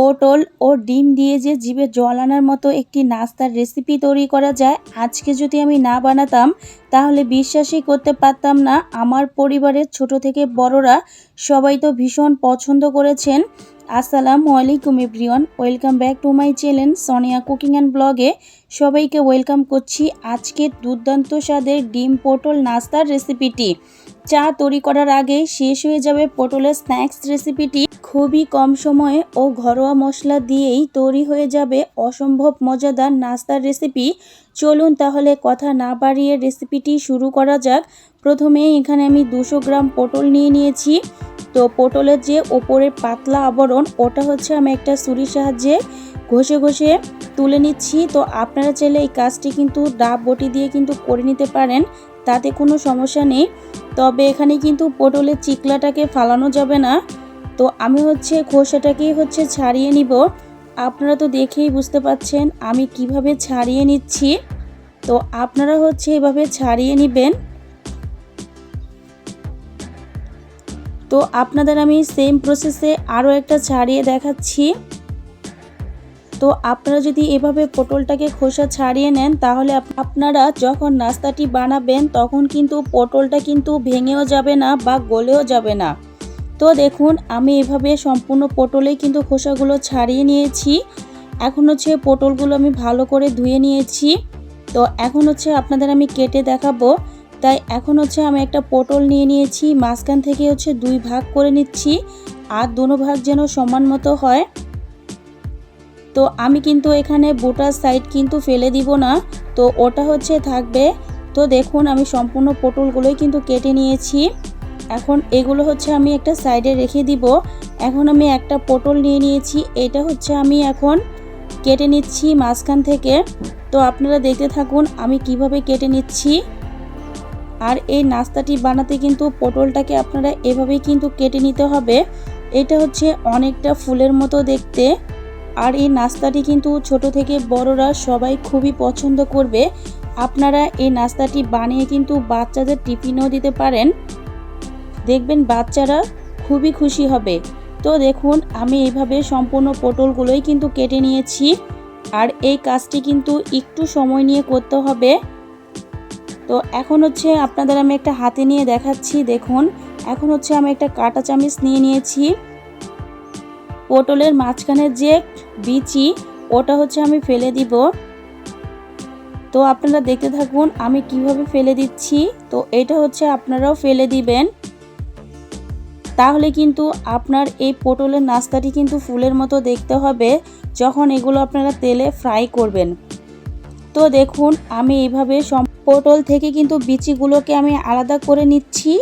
পটল ও ডিম দিয়ে যে জিভে জল আনার মতো একটি নাস্তার রেসিপি তৈরি করা যায়, আজকে যদি আমি না বানাতাম, তাহলে বিশ্বাসই করতে পারতাম না। আমার পরিবারের ছোট থেকে বড়রা সবাই তো ভীষণ পছন্দ করেছেন। আসসালামু আলাইকুম everyone, welcome back to my channel Sonia cooking and ব্লগে। সবাইকে ওয়েলকাম করছি আজকের দুর্দান্ত স্বাদের ডিম পটল নাস্তার রেসিপিটি চা তৈরি করার আগে শেষ হয়ে যাবে পটলের স্ন্যাক্স রেসিপিটি খুবই কম সময়ে ও ঘরোয়া মশলা দিয়েই তৈরি হয়ে যাবে অসম্ভব মজাদার নাস্তার রেসিপি চলুন তাহলে কথা না বাড়িয়ে রেসিপিটি শুরু করা যাক। প্রথমে এখানে আমি দুশো গ্রাম পটল নিয়ে নিয়েছি। তো পটলের যে ওপরের পাতলা আবরণ, ওটা হচ্ছে আমি একটা ছুরির সাহায্যে ঘষে ঘষে তুলে নিচ্ছি। তো আপনারা চাইলে এই কাজটি কিন্তু ডাব বটি দিয়ে কিন্তু করে নিতে পারেন। তাতে কোনো সমস্যা নেই। তবে এখানে কিন্তু পটলের চিকলাটাকে ফালানো যাবে না। তো আমি হচ্ছে খোসাটাকেই হচ্ছে ছাড়িয়ে নিব। আপনারা তো দেখেই বুঝতে পাচ্ছেন আমি কীভাবে ছাড়িয়ে নিচ্ছি। তো আপনারা হচ্ছে এভাবে ছাড়িয়ে নেবেন। তো আপনাদের আমি সেম প্রসেসে আরও একটা ছাড়িয়ে দেখাচ্ছি। তো আপনারা যদি এভাবে পটলটাকে খোসা ছাড়িয়ে নেন, তাহলে আপনারা যখন নাস্তাটি বানাবেন, তখন কিন্তু পটলটা কিন্তু ভেঙেও যাবে না বা গলেও যাবে না। তো দেখুন, আমি এভাবে সম্পূর্ণ পটলেই কিন্তু খোসাগুলো ছাড়িয়ে নিয়েছি। এখন হচ্ছে পটলগুলো আমি ভালো করে ধুয়ে নিয়েছি। তো এখন হচ্ছে আপনাদের আমি কেটে দেখাবো। তাই এখন হচ্ছে আমি একটা পটল নিয়ে নিয়েছি, মাঝখান থেকে হচ্ছে দুই ভাগ করে নিচ্ছি, আর দুনো ভাগ যেন সমান মতো হয়। তো আমি কিন্তু এখানে বোটার সাইড কিন্তু ফেলে দিব না। তো ওটা হচ্ছে থাকবে। তো দেখুন, আমি সম্পূর্ণ পটলগুলোই কিন্তু কেটে নিয়েছি। এখন এগুলো হচ্ছে আমি একটা সাইডে রেখে দিব। এখন আমি একটা পটল নিয়ে নিয়েছি। এটা হচ্ছে আমি এখন কেটে নিচ্ছি মাঝখান থেকে। তো আপনারা দেখতে থাকুন, আমি কীভাবে কেটে নিচ্ছি। আর এই নাস্তাটি বানাতে কিন্তু পটলটাকে আপনারা এভাবেই কিন্তু কেটে নিতে হবে। এটা হচ্ছে অনেকটা ফুলের মতো দেখতে। আর এই নাস্তাটি কিন্তু ছোট থেকে বড়রা সবাই খুবই পছন্দ করবে। আপনারা এই নাস্তাটি বানিয়ে কিন্তু বাচ্চাদের টিফিনও দিতে পারেন। দেখবেন বাচ্চারা খুবই খুশি হবে। তো দেখুন, আমি এইভাবে সম্পূর্ণ পটলগুলোই কিন্তু কেটে নিয়েছি। আর এই কাজটি কিন্তু একটু সময় নিয়ে করতে হবে। তো এখন হচ্ছে আপনাদের আমি একটা হাতে নিয়ে দেখাচ্ছি, দেখুন। এখন হচ্ছে আমি একটা কাটা চামিচ নিয়ে নিয়েছি। পটলের মাঝখানের যে বিচি, ওটা হচ্ছে আমি ফেলে দিব। তো আপনারা দেখতে থাকুন, আমি কীভাবে ফেলে দিচ্ছি। তো এটা হচ্ছে আপনারাও ফেলে দিবেন। তাহলে কিন্তু আপনার এই পটলের নাস্তাটি কিন্তু ফুলের মতো দেখতে হবে, যখন এগুলো আপনারা তেলে ফ্রাই করবেন। তো দেখুন, আমি এইভাবে পটল থেকে কিন্তু বিচিগুলোকে আমি আলাদা করে নিচ্ছি।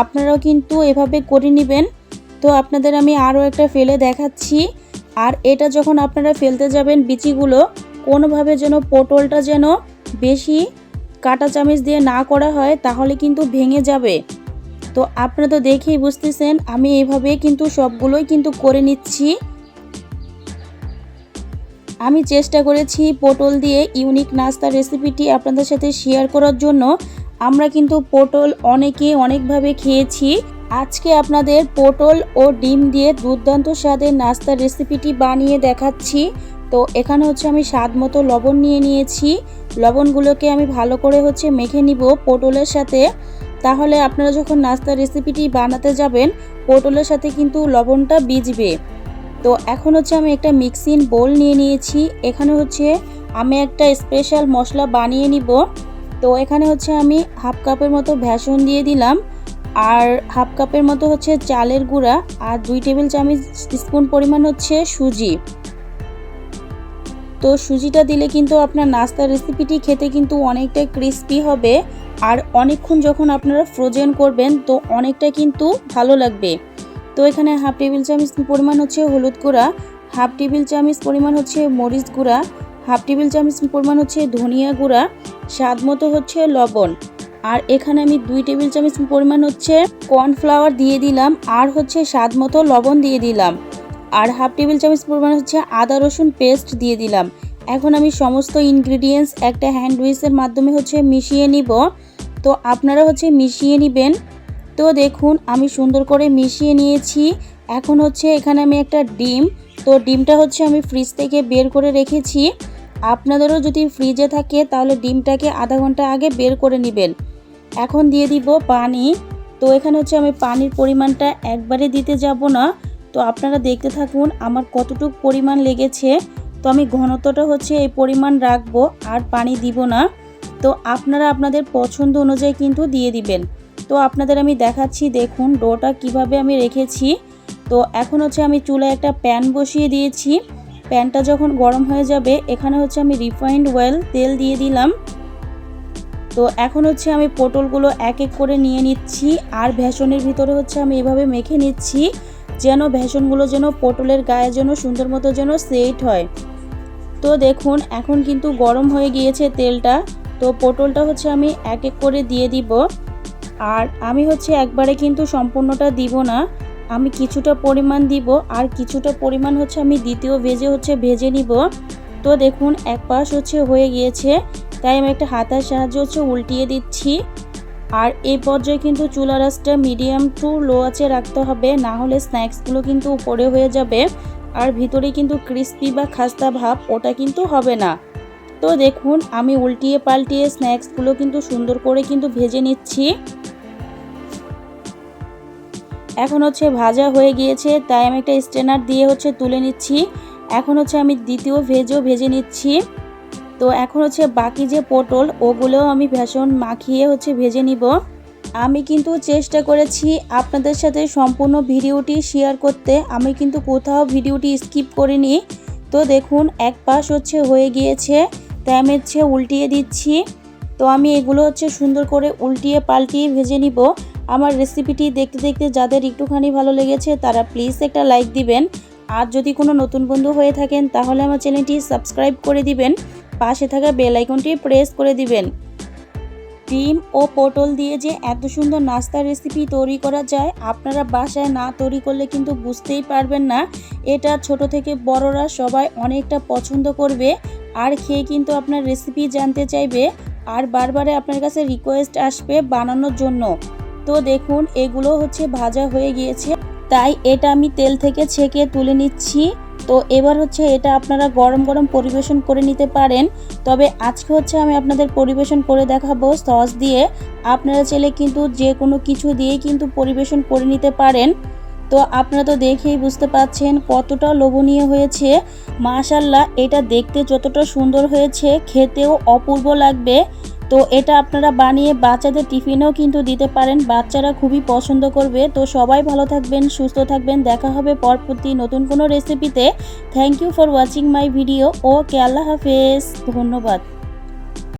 আপনারাও কিন্তু এভাবে করে নেবেন। তো আপনাদের আমি আরও একটা ফেলে দেখাচ্ছি। আর এটা যখন আপনারা ফেলতে যাবেন বিচিগুলো, কোনোভাবে যেন পটলটা যেন বেশি কাটা চামিচ দিয়ে না করা হয়, তাহলে কিন্তু ভেঙে যাবে। তো আপনারা তো দেখেই বুঝতেছেন, আমি এইভাবে কিন্তু সবগুলোই কিন্তু করে নিচ্ছি। আমি চেষ্টা করেছি পটল দিয়ে ইউনিক নাস্তা রেসিপিটি আপনাদের সাথে শেয়ার করার জন্য। আমরা কিন্তু পটল অনেকে অনেকভাবে খেয়েছি। আজকে আপনাদের পটল ও ডিম দিয়ে দুর্দান্ত স্বাদের নাস্তার রেসিপিটি বানিয়ে দেখাচ্ছি। তো এখানে হচ্ছে আমি স্বাদ মতো লবণ নিয়ে নিয়েছি। লবণগুলোকে আমি ভালো করে হচ্ছে মেখে নিব পটলের সাথে। তাহলে আপনারা যখন নাস্তার রেসিপিটি বানাতে যাবেন, পটলের সাথে কিন্তু লবণটা বিজবে তো এখন হচ্ছে আমি একটা মিক্সিং বোল নিয়ে নিয়েছি। এখানে হচ্ছে আমি একটা স্পেশাল মশলা বানিয়ে নিব। তো এখানে হচ্ছে আমি হাফ কাপের মতো ভ্যাসন দিয়ে দিলাম। আর হাফ কাপের মতো হচ্ছে চালের গুঁড়া আর দুই টেবিল চামচ স্পুন পরিমাণ হচ্ছে সুজি। তো সুজিটা দিলে কিন্তু আপনার নাস্তার রেসিপিটি খেতে কিন্তু অনেকটা ক্রিস্পি হবে আর অনেকক্ষণ যখন আপনারা ফ্রোজেন করবেন তো অনেকটা কিন্তু ভালো লাগবে। তো এখানে হাফ টেবিল চামচ পরিমাণ হচ্ছে হলুদ গুঁড়া, হাফ টেবিল চামচ পরিমাণ হচ্ছে মরিচ গুঁড়া, হাফ টেবিল চামচ পরিমাণ হচ্ছে ধনিয়া গুঁড়া, স্বাদ মতো হচ্ছে লবণ। আর এখানে আমি দুই টেবিল চামচ পরিমাণ হচ্ছে কর্নফ্লাওয়ার দিয়ে দিলাম, আর হচ্ছে স্বাদ মতো লবণ দিয়ে দিলাম। আর হাফ টেবিল চামচ পরিমাণ হচ্ছে আদা রসুন পেস্ট দিয়ে দিলাম। এখন আমি সমস্ত ইনগ্রিডিয়েন্টস একটা হ্যান্ড উইসের মাধ্যমে হচ্ছে মিশিয়ে নিব। তো আপনারা হচ্ছে মিশিয়ে নেবেন। তো দেখুন, আমি সুন্দর করে মিশিয়ে নিয়েছি। এখন হচ্ছে এখানে আমি একটা ডিম। তো ডিমটা হচ্ছে আমি ফ্রিজ থেকে বের করে রেখেছি। আপনাদেরও যদি ফ্রিজে থাকে, তাহলে ডিমটাকে আধা ঘণ্টা আগে বের করে নেবেন। এখন দিয়ে দিব পানি। তো এখানে হচ্ছে আমি পানির পরিমাণটা একবারে দিতে যাব না। তো আপনারা দেখতে থাকুন আমার কতটুক পরিমাণ লেগেছে। তো আমি ঘনত্বটা হচ্ছে এই পরিমাণ রাখব, আর পানি দিব না। তো আপনারা আপনাদের পছন্দ অনুযায়ী কিন্তু দিয়ে দিবেন। তো আপনাদের আমি দেখাচ্ছি, দেখুন ডোটা কীভাবে আমি রেখেছি। তো এখন হচ্ছে আমি চুলায় একটা প্যান বসিয়ে দিয়েছি। প্যানটা যখন গরম হয়ে যাবে, এখানে হচ্ছে আমি রিফাইন্ড অয়েল তেল দিয়ে দিলাম। তো এখন হচ্ছে আমি পটলগুলো এক এক করে নিয়ে নিচ্ছি আর ভেষনের ভিতরে হচ্ছে আমি এভাবে মেখে নিচ্ছি যেন ভেষনগুলো যেন পটলের গায়ে যেন সুন্দর মতো যেন সেট হয়। তো দেখুন, এখন কিন্তু গরম হয়ে গিয়েছে তেলটা। তো পটলটা হচ্ছে আমি এক এক করে দিয়ে দিব। আর আমি হচ্ছে একবারে কিন্তু সম্পূর্ণটা দিব না। আমি কিছুটা পরিমাণ দিব আর কিছুটা পরিমাণ হচ্ছে আমি দ্বিতীয় ভেজে হচ্ছে ভেজে নিব। তো দেখুন, এক পাশ হচ্ছে হয়ে গিয়েছে। তাই আমি একটা হাতার সাহায্যে হচ্ছে উল্টিয়ে দিচ্ছি। আর এই পর্যায়ে কিন্তু চুলা রাসটা মিডিয়াম টু লো আছে রাখতে হবে, না হলে স্ন্যাক্সগুলো কিন্তু উপরে হয়ে যাবে। আর ভিতরে কিন্তু ক্রিস্পি বা খাস্তা ভাব ওটা কিন্তু হবে না। তো দেখুন, আমি উল্টিয়ে পাল্টিয়ে স্ন্যাক্সগুলো কিন্তু সুন্দর করে কিন্তু ভেজে নিচ্ছি। এখন হচ্ছে ভাজা হয়ে গিয়েছে, তাই আমি একটা স্ট্রেনার দিয়ে হচ্ছে তুলে নিচ্ছি। এখন হচ্ছে আমি দ্বিতীয় ভেজও ভেজে নিচ্ছি। তো এখন হচ্ছে বাকি যে পটল, ওগুলোও আমি ভেষণ মাখিয়ে হচ্ছে ভেজে নিব। আমি কিন্তু চেষ্টা করেছি আপনাদের সাথে সম্পূর্ণ ভিডিওটি শেয়ার করতে। আমি কিন্তু কোথাও ভিডিওটি স্কিপ করিনি। তো দেখুন, এক পাশ হচ্ছে হয়ে গিয়েছে তাই আমি হচ্ছে উল্টিয়ে দিচ্ছি। তো আমি এগুলো হচ্ছে সুন্দর করে উল্টিয়ে পাল্টিয়ে ভেজে নিব। আমার রেসিপিটি দেখতে দেখতে যাদের একটুখানি ভালো লেগেছে, তারা প্লিজ একটা লাইক দিবেন। আর যদি কোনো নতুন বন্ধু হয়ে থাকেন, তাহলে আমার চ্যানেলটি সাবস্ক্রাইব করে দিবেন। পাশে থাকা বেল আইকনটি প্রেস করে দিবেন। ডিম ও পটল দিয়ে যে এত সুন্দর নাস্তার রেসিপি তৈরি করা যায়, আপনারা বাসায় না তৈরি করলে কিন্তু বুঝতেই পারবেন না। এটা ছোট থেকে বড়রা সবাই অনেকটা পছন্দ করবে আর খেয়ে কিন্তু আপনার রেসিপি জানতে চাইবে আর বারবারে আপনার কাছে রিকোয়েস্ট আসবে বানানোর জন্য। তো দেখুন, এগুলো হচ্ছে ভাজা হয়ে গিয়েছে। তাই এটা আমি তেল থেকে ছেঁকে তুলে নিচ্ছি। তো এবার হচ্ছে এটা আপনারা গরম গরম পরিবেশন করে নিতে পারেন। তবে আজকে হচ্ছে আমি আপনাদের পরিবেশন করে দেখাবো সস দিয়ে। আপনারা চাইলে কিন্তু যে কোনো কিছু দিয়েই কিন্তু পরিবেশন করে নিতে পারেন। তো আপনারা তো দেখেই বুঝতে পাচ্ছেন কতটা লোভনীয় হয়েছে। মাশাল্লাহ এটা দেখতে যতটা সুন্দর হয়েছে, খেতেও অপূর্ব লাগবে। তো এটা আপনারা বানিয়ে বাচ্চাদের টিফিনেও কিন্তু দিতে পারেন। বাচ্চারা খুবই পছন্দ করবে। তো সবাই ভালো থাকবেন, সুস্থ থাকবেন। দেখা হবে পরবর্তী নতুন কোনো রেসিপিতে thank you for watching my video okay আল্লাহ হাফেজ। ধন্যবাদ।